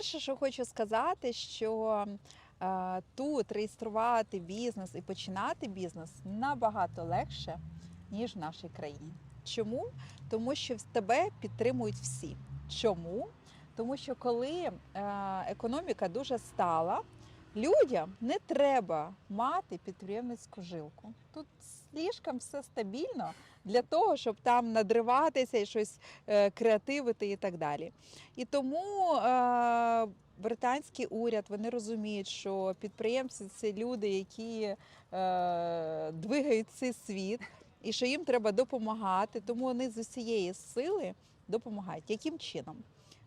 Перше, що хочу сказати, що е, тут реєструвати бізнес і починати бізнес набагато легше, ніж в нашій країні. Чому? Тому що тебе підтримують всі. Чому? Тому що коли е, економіка дуже стала, людям не треба мати підприємницьку жилку. Тут слишком все стабільно для того, щоб там надриватися і щось е, креативити і так далі. І тому е, британський уряд вони розуміють, що підприємці це люди, які е, двигають цей світ, і що їм треба допомагати. Тому вони з усієї сили допомагають. Яким чином?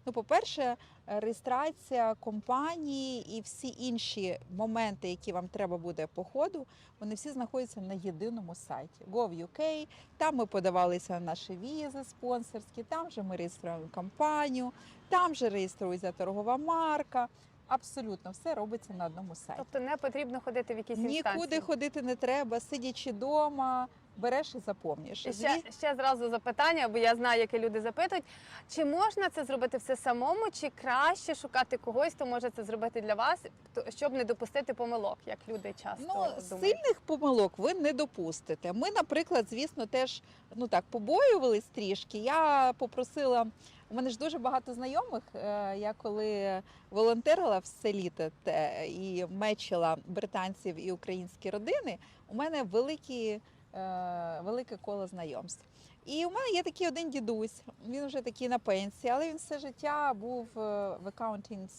Ну, по-перше, реєстрація компанії і всі інші моменти, які вам треба буде по ходу, вони всі знаходяться на єдиному сайті Gov.uk. Там ми подавалися на наші візи спонсорські, там же ми реєструємо компанію, там же реєструється торгова марка. Абсолютно все робиться на одному сайті. Тобто не потрібно ходити в якісь Нікуди ходити не треба, сидячи вдома, береш і заповнюєш. І Ще, ще зразу запитання, бо я знаю, які люди запитують. Чи можна це зробити все самому, чи краще шукати когось, хто може це зробити для вас, щоб не допустити помилок, як люди часто Ну, думають? сильних помилок ви не допустите. Ми, наприклад, звісно, теж ну так побоювались трішки. Я попросила. У мене ж дуже багато знайомих. Е, Я коли волонтерила все літо і мечила британців і українські родини, у мене великі, велике коло знайомств. І у мене є такий один дідусь. Він вже такий на пенсії, але він все життя був е, в аккаунтинг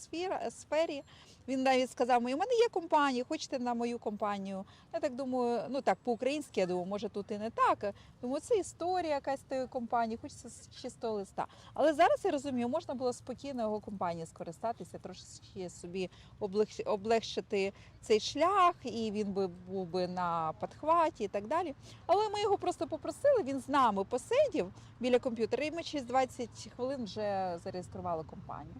сфері. Він навіть сказав мені, у мене є компанія, хочете на мою компанію. Я так думаю, ну так по-українськи, я думаю, може тут і не так. Думаю, це історія якась тієї компанії, хочеться з чистого листа. Але зараз я розумію, можна було спокійно його компанії скористатися, трошки собі облег- облегшити цей шлях, і він би був би на подхваті і так далі. Але ми його просто попросили, він з нами посидів біля комп'ютера, і ми через 20 хвилин вже зареєстрували компанію.